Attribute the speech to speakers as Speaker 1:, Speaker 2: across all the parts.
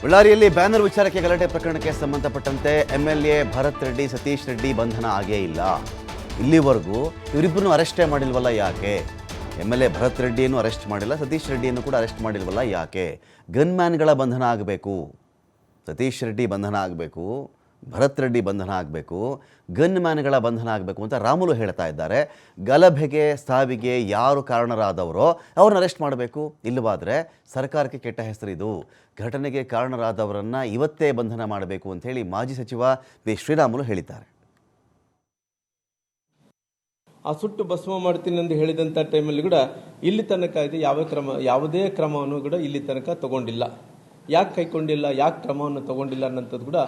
Speaker 1: ಬಳ್ಳಾರಿಯಲ್ಲಿ ಬ್ಯಾನರ್ ವಿಚಾರಕ್ಕೆ ಗಲಾಟೆ ಪ್ರಕರಣಕ್ಕೆ ಸಂಬಂಧಪಟ್ಟಂತೆ ಎಂಎಲ್ಎ ಭರತ್ ರೆಡ್ಡಿ, ಸತೀಶ್ ರೆಡ್ಡಿ ಬಂಧನ ಆಗೇ ಇಲ್ಲ. ಇಲ್ಲಿವರೆಗೂ ಇವರಿಬ್ಬರನ್ನು ಅರೆಸ್ಟೇ ಮಾಡಿಲ್ವಲ್ಲ ಯಾಕೆ? ಎಂ ಎಲ್ ಎ ಭರತ್ ರೆಡ್ಡಿಯನ್ನು ಅರೆಸ್ಟ್ ಮಾಡಿಲ್ಲ, ಸತೀಶ್ ರೆಡ್ಡಿಯನ್ನು ಕೂಡ ಅರೆಸ್ಟ್ ಮಾಡಿಲ್ವಲ್ಲ ಯಾಕೆ? ಗನ್ಮ್ಯಾನ್ಗಳ ಬಂಧನ ಆಗಬೇಕು. ಸತೀಶ್ ರೆಡ್ಡಿ ಬಂಧನ ಆಗಬೇಕು. ಭರತ್ ರೆಡ್ಡಿ ಬಂಧನ ಆಗಬೇಕು, ಗನ್ ಮ್ಯಾನ್ಗಳ ಬಂಧನ ಆಗಬೇಕು ಅಂತ ರಾಮುಲು ಹೇಳ್ತಾ ಇದ್ದಾರೆ. ಗಲಭೆಗೆ, ಸಾವಿಗೆ ಯಾರು ಕಾರಣರಾದವರೋ ಅವ್ರನ್ನ ಅರೆಸ್ಟ್ ಮಾಡಬೇಕು. ಇಲ್ಲವಾದರೆ ಸರ್ಕಾರಕ್ಕೆ ಕೆಟ್ಟ ಹೆಸರಿದು, ಘಟನೆಗೆ ಕಾರಣರಾದವರನ್ನು ಇವತ್ತೇ ಬಂಧನ ಮಾಡಬೇಕು ಅಂತ ಹೇಳಿ ಮಾಜಿ ಸಚಿವ ಬಿ ಶ್ರೀರಾಮುಲು ಹೇಳಿದ್ದಾರೆ.
Speaker 2: ಆ ಸುಟ್ಟು ಭಸ್ಮ ಮಾಡ್ತೀನಿ ಎಂದು ಹೇಳಿದಂಥ ಟೈಮಲ್ಲಿ ಕೂಡ ಇಲ್ಲಿ ತನಕ ಇದೆ. ಯಾವ ಕ್ರಮ, ಯಾವುದೇ ಕ್ರಮವನ್ನು ಕೂಡ ಇಲ್ಲಿ ತನಕ ತಗೊಂಡಿಲ್ಲ. ಯಾಕೆ ಕೈಕೊಂಡಿಲ್ಲ, ಯಾಕೆ ಕ್ರಮವನ್ನು ತಗೊಂಡಿಲ್ಲ ಅನ್ನೋಂಥದ್ದು ಕೂಡ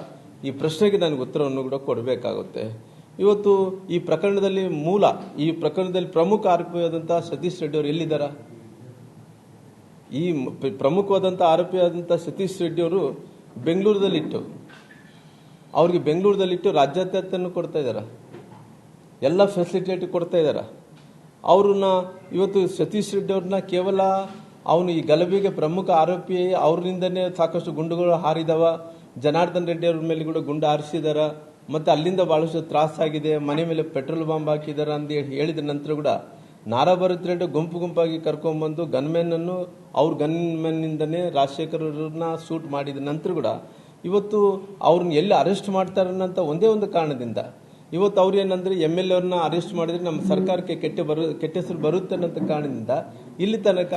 Speaker 2: ಈ ಪ್ರಶ್ನೆಗೆ ನನಗೆ ಉತ್ತರವನ್ನು ಕೂಡ ಕೊಡಬೇಕಾಗುತ್ತೆ. ಇವತ್ತು ಈ ಪ್ರಕರಣದಲ್ಲಿ ಮೂಲ, ಈ ಪ್ರಕರಣದಲ್ಲಿ ಪ್ರಮುಖ ಆರೋಪಿಯಾದಂಥ ಸತೀಶ್ ರೆಡ್ಡಿ ಅವರು ಎಲ್ಲಿದ್ದಾರ? ಈ ಆರೋಪಿಯಾದಂತಹ ಪ್ರಮುಖವಾದಂಥ ಆರೋಪಿಯಾದಂಥ ಸತೀಶ್ ರೆಡ್ಡಿ ಅವರು ಬೆಂಗಳೂರದಲ್ಲಿಟ್ಟು ಅವ್ರಿಗೆ ಬೆಂಗಳೂರದಲ್ಲಿಟ್ಟು ರಾಜ್ಯಾದ್ಯಂತನೂ ಕೊಡ್ತಾ ಇದ್ದಾರ. ಎಲ್ಲ ಫೆಸಿಲಿಟೇಟ್ ಕೊಡ್ತಾ ಇದ್ದಾರ. ಅವ್ರನ್ನ, ಇವತ್ತು ಸತೀಶ್ ರೆಡ್ಡಿ ಅವ್ರನ್ನ ಕೇವಲ ಅವನು ಈ ಗಲಭೆಗೆ ಪ್ರಮುಖ ಆರೋಪಿ ಅವರಿಂದನೇ ಸಾಕಷ್ಟು ಗುಂಡುಗಳು ಹಾರಿದವ. ಜನಾರ್ದನ್ ರೆಡ್ಡಿ ಅವ್ರ ಮೇಲೆ ಕೂಡ ಗುಂಡು ಹಾರಿಸಿದಾರ. ಮತ್ತೆ ಅಲ್ಲಿಂದ ಬಹಳಷ್ಟು ತ್ರಾಸಾಗಿದೆ ಮನೆ ಮೇಲೆ ಪೆಟ್ರೋಲ್ ಬಾಂಬ್ ಹಾಕಿದಾರ ಅಂತ ಹೇಳಿ ಹೇಳಿದ ನಂತರ ಕೂಡ ನಾರಾ ಭರತ್ ರೆಡ್ಡಿ ಗುಂಪು ಗುಂಪಾಗಿ ಕರ್ಕೊಂಡ್ಬಂದು ಗನ್ಮೆನ್ ಅನ್ನು ಅವ್ರ ಗನ್ಮೆನ್ ಇಂದನೇ ರಾಜಶೇಖರ್ ಅವ್ರನ್ನ ಶೂಟ್ ಮಾಡಿದ ನಂತರ ಕೂಡ ಇವತ್ತು ಅವ್ರನ್ನ ಎಲ್ಲಿ ಅರೆಸ್ಟ್ ಮಾಡ್ತಾರೆ ಅನ್ನೋಂಥ ಒಂದೇ ಒಂದು ಕಾರಣದಿಂದ. ಇವತ್ತು ಅವ್ರು ಏನಂದ್ರೆ ಎಂ ಎಲ್ ಅವ್ರನ್ನ ಅರೆಸ್ಟ್ ಮಾಡಿದ್ರೆ ನಮ್ಮ ಸರ್ಕಾರಕ್ಕೆ ಕೆಟ್ಟ ಬರು, ಕೆಟ್ಟ ಹೆಸರು ಬರುತ್ತೆ ಅನ್ನೋ ಕಾರಣದಿಂದ ಇಲ್ಲಿ ತನಕ